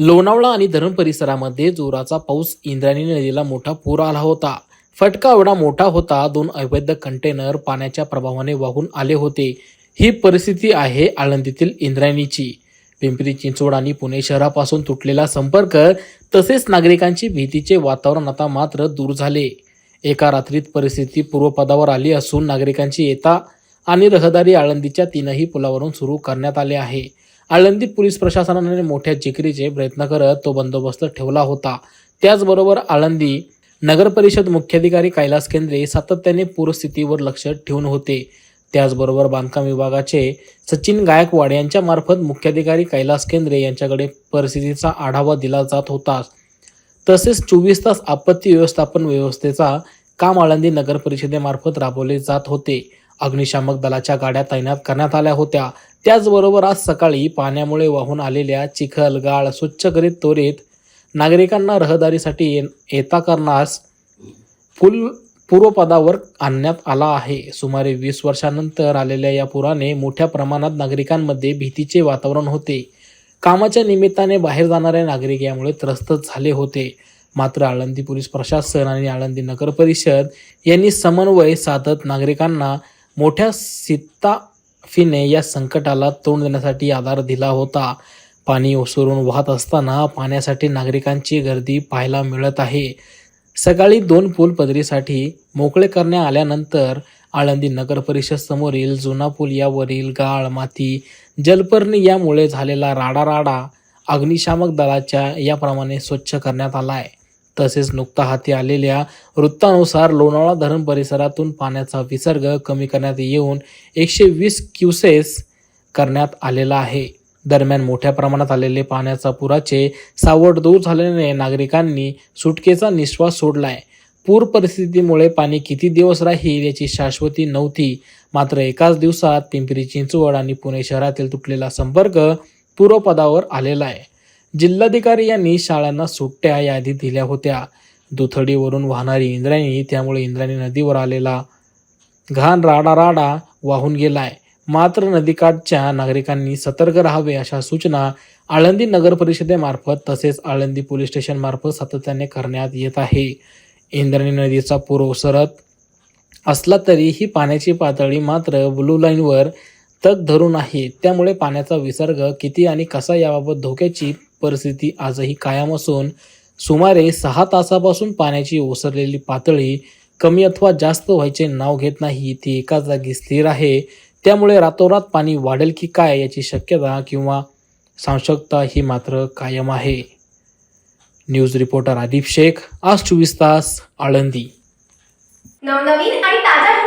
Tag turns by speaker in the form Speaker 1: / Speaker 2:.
Speaker 1: लोणावळा आणि धरण परिसरामध्ये जोराचा पाऊस इंद्रायणी नदीला मोठा पूर आला होता. फटका एवढा मोठा होता दोन अवैध कंटेनर पाण्याच्या प्रभावाने वाहून आले होते. ही परिस्थिती आहे आळंदीतील इंद्रायणीची. पिंपरी चिंचवड आणि पुणे शहरापासून तुटलेला संपर्क तसेच नागरिकांची भीतीचे वातावरण आता मात्र दूर झाले. एका रात्रीत परिस्थिती पूर्वपदावर आली असून नागरिकांची येता आणि रहदारी आळंदीच्या तीनही पुलावरून सुरू करण्यात आले आहे. आळंदी पोलीस प्रशासनाने मोठ्या जिकरीचे प्रयत्न करत तो बंदोबस्त ठेवला होता. त्याचबरोबर आळंदी नगर परिषद मुख्याधिकारी कैलास केंद्रे सातत्याने पूरस्थितीवर लक्ष ठेवून होते. त्याचबरोबर बांधकाम विभागाचे सचिन गायकवाड यांच्या मार्फत मुख्याधिकारी कैलास केंद्रे यांच्याकडे परिस्थितीचा आढावा दिला जात होता. तसेच चोवीस तास आपत्ती व्यवस्थापन व्यवस्थेचा काम आळंदी नगर परिषदेमार्फत राबवले जात होते. अग्निशामक दलाच्या गाड्या तैनात करण्यात आल्या होत्या. त्याचबरोबर आज सकाळी पाण्यामुळे वाहून आलेल्या चिखल गाळ स्वच्छ करीत त्वरित नागरिकांना रहदारीसाठी ये- येता करण्यास पूल पूर्वपदावर आणण्यात आला आहे. सुमारे वीस वर्षानंतर आलेल्या या पुराने मोठ्या प्रमाणात नागरिकांमध्ये भीतीचे वातावरण होते. कामाच्या निमित्ताने बाहेर जाणारे नागरिक यामुळे त्रस्त झाले होते. मात्र आळंदी पोलीस प्रशासन आणि आळंदी नगर परिषद यांनी समन्वय साधत नागरिकांना मोठ्या सित्ताफीने या संकटाला तोंड देण्यासाठी आधार दिला होता. पाणी ओसरून वाहत असताना पाण्यासाठी नागरिकांची गर्दी पाहायला मिळत आहे. सकाळी दोन पूल पदरीसाठी मोकळे करण्यात आल्यानंतर आळंदी नगर परिषद समोरील जुना पूल यावरील गाळ माती जलपर्णी यामुळे झालेला राडाराडा अग्निशामक दलाच्या याप्रमाणे स्वच्छ करण्यात आला आहे तसेच नुकता हाती आलेल्या वृत्तानुसार लोणावळा धरण परिसरातून पाण्याचा विसर्ग कमी करण्यात येऊन एकशे वीस क्युसेस करण्यात आलेला आहे. दरम्यान मोठ्या प्रमाणात आलेले पाण्याचा पुराचे सावट दूर झाल्याने नागरिकांनी सुटकेचा निश्वास सोडलाय. पूर परिस्थितीमुळे पाणी किती दिवस राहील याची शाश्वती नव्हती. मात्र एकाच दिवसात पिंपरी चिंचवड आणि पुणे शहरातील तुटलेला संपर्क पूर्वपदावर आलेला आहे. जिल्हाधिकारी यांनी शाळांना सुट्ट्या यादी दिल्या होत्या. दुथडीवरून वाहणारी इंद्रायणी त्यामुळे इंद्रायणी नदीवर आलेला घाण राडा राडा वाहून गेलाय. मात्र नदीकाठच्या नागरिकांनी सतर्क राहावे अशा सूचना आळंदी नगर परिषदेमार्फत तसेच आळंदी पोलीस स्टेशन मार्फत सातत्याने करण्यात येत आहे. इंद्रायणी नदीचा पूर ओसरत असला तरी ही पाण्याची पातळी मात्र ब्लू लाईनवर तग धरून आहे. त्यामुळे पाण्याचा विसर्ग किती आणि कसा याबाबत धोक्याची परिस्थिती आजही कायम असून सुमारे सहा तासापासून पाण्याची ओसरलेली पातळी कमी अथवा जास्त व्हायचे नाव घेत नाही ती एका जागी स्थिर आहे. त्यामुळे रातोरात पाणी वाढेल की काय याची शक्यता किंवा संशकता ही मात्र कायम आहे. न्यूज रिपोर्टर आदिप शेख आज चोवीस तास आळंदी.
Speaker 2: नवनवीन आणि ताज्या